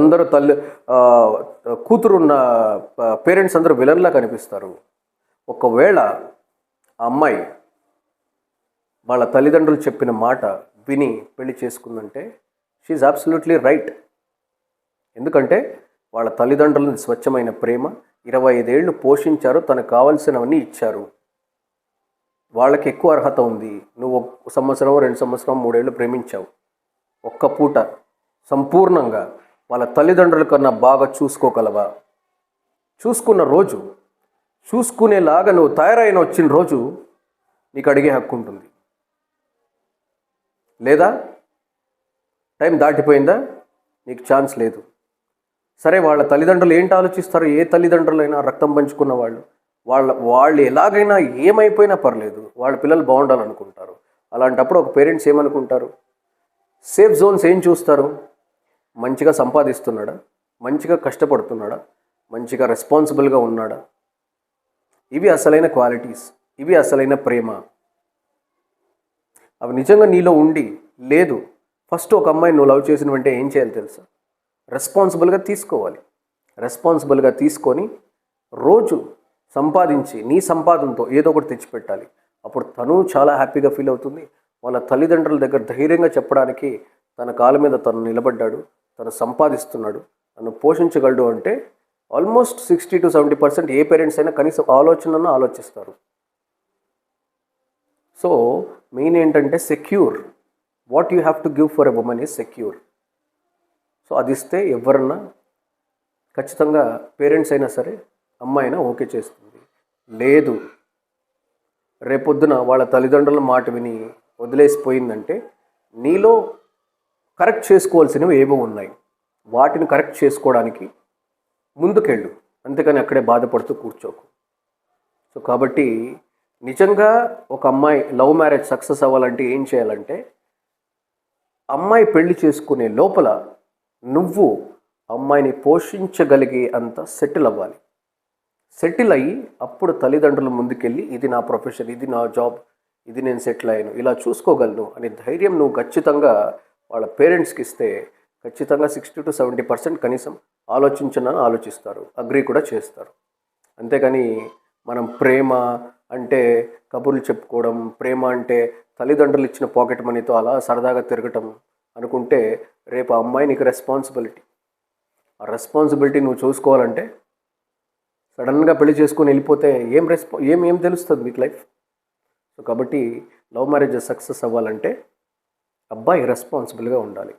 అందరూ తల్లి కూతురున్న పేరెంట్స్ అందరూ విలన్లా కనిపిస్తారు. ఒకవేళ ఆ అమ్మాయి వాళ్ళ తల్లిదండ్రులు చెప్పిన మాట విని పెళ్ళి చేసుకుందంటే షీఈ్ అబ్సల్యూట్లీ రైట్ ఎందుకంటే వాళ్ళ తల్లిదండ్రులని స్వచ్ఛమైన ప్రేమ ఇరవై ఐదేళ్ళు పోషించారు తనకు కావలసినవన్నీ ఇచ్చారు. వాళ్ళకి ఎక్కువ అర్హత ఉంది. నువ్వు ఒక సంవత్సరం రెండు సంవత్సరం మూడేళ్ళు ప్రేమించావు. ఒక్క పూట సంపూర్ణంగా వాళ్ళ తల్లిదండ్రుల కన్నా బాగా చూసుకోగలవా? చూసుకున్న రోజు చూసుకునేలాగా నువ్వు తయారైన వచ్చిన రోజు నీకు అడిగే హక్కు ఉంటుంది. లేదా? టైం దాటిపోయిందా? నీకు ఛాన్స్ లేదు. సరే వాళ్ళ తల్లిదండ్రులు ఏంటి ఆలోచిస్తారు? ఏ తల్లిదండ్రులైనా రక్తం పంచుకున్న వాళ్ళు వాళ్ళ వాళ్ళు ఎలాగైనా ఏమైపోయినా పర్లేదు. వాళ్ళ పిల్లలు బాగుండాలనుకుంటారు. అలాంటప్పుడు ఒక పేరెంట్స్ ఏమనుకుంటారు? సేఫ్ జోన్స్ ఏం చూస్తారు? మంచిగా సంపాదిస్తున్నాడా? మంచిగా కష్టపడుతున్నాడా? మంచిగా రెస్పాన్సిబుల్గా ఉన్నాడా? ఇవి అసలైన క్వాలిటీస్ ఇవి అసలైన ప్రేమ. అవి నిజంగా నీలో ఉండి లేదు. ఫస్ట్ ఒక అమ్మాయి నువ్వు లవ్ చేసిన వెంటనే ఏం చేయాలి తెలుసా? రెస్పాన్సిబుల్గా తీసుకోవాలి. రెస్పాన్సిబుల్గా తీసుకొని రోజు సంపాదించి నీ సంపాదనతో ఏదో ఒకటి తెచ్చిపెట్టాలి. అప్పుడు తను చాలా హ్యాపీగా ఫీల్ అవుతుంది. వాళ్ళ తల్లిదండ్రుల దగ్గర ధైర్యంగా చెప్పడానికి తన కాళ్ళ మీద తను నిలబడ్డాడు. తను సంపాదిస్తున్నాడు తను పోషించగలడు అంటే almost sixty to seventy percent A parents అయినా కనీసం ఆలోచనను ఆలోచిస్తారు. సో మెయిన్ ఏంటంటే secure. What you have to give for a women is secure. So అది ఇస్తే ఎవరన్నా ఖచ్చితంగా పేరెంట్స్ అయినా సరే అమ్మాయినా ఓకే చేస్తుంది. లేదు రేపొద్దున వాళ్ళ తల్లిదండ్రుల మాట విని వదిలేసిపోయిందంటే నీలో కరెక్ట్ చేసుకోవాల్సినవి ఏవో ఉన్నాయి. వాటిని కరెక్ట్ చేసుకోవడానికి ముందుకెళ్ళు. అంతేకాని అక్కడే బాధపడుతూ కూర్చోకు. సో కాబట్టి నిజంగా ఒక అమ్మాయి లవ్ మ్యారేజ్ సక్సెస్ అవ్వాలంటే ఏం చేయాలంటే అమ్మాయి పెళ్ళి చేసుకునే లోపల నువ్వు అమ్మాయిని పోషించగలిగే అంత సెటిల్ అవ్వాలి. సెటిల్ అయ్యి అప్పుడు తల్లిదండ్రుల ముందుకెళ్ళి ఇది నా ప్రొఫెషన్ ఇది నా జాబ్ ఇది నేను సెటిల్ అయ్యాను ఇలా చూసుకోగలను అనే ధైర్యం నువ్వు ఖచ్చితంగా వాళ్ళ పేరెంట్స్కి ఇస్తే ఖచ్చితంగా సిక్స్టీ టు సెవెంటీ పర్సెంట్ కనీసం ఆలోచించనని ఆలోచిస్తారు అగ్రి కూడా చేస్తారు. అంతేకాని మనం ప్రేమ అంటే కబుర్లు చెప్పుకోవడం ప్రేమ అంటే తల్లిదండ్రులు ఇచ్చిన పాకెట్ మనీతో అలా సరదాగా తిరగటం అనుకుంటే రేపు ఆ అమ్మాయి నీకు రెస్పాన్సిబిలిటీ ఆ రెస్పాన్సిబిలిటీ నువ్వు చూసుకోవాలంటే సడన్గా పెళ్ళి చేసుకొని వెళ్ళిపోతే ఏం రెస్పా ఏం ఏం తెలుస్తుంది మీకు లైఫ్? సో కాబట్టి లవ్ మ్యారేజ్ సక్సెస్ అవ్వాలంటే అబ్బాయి రెస్పాన్సిబుల్గా ఉండాలి.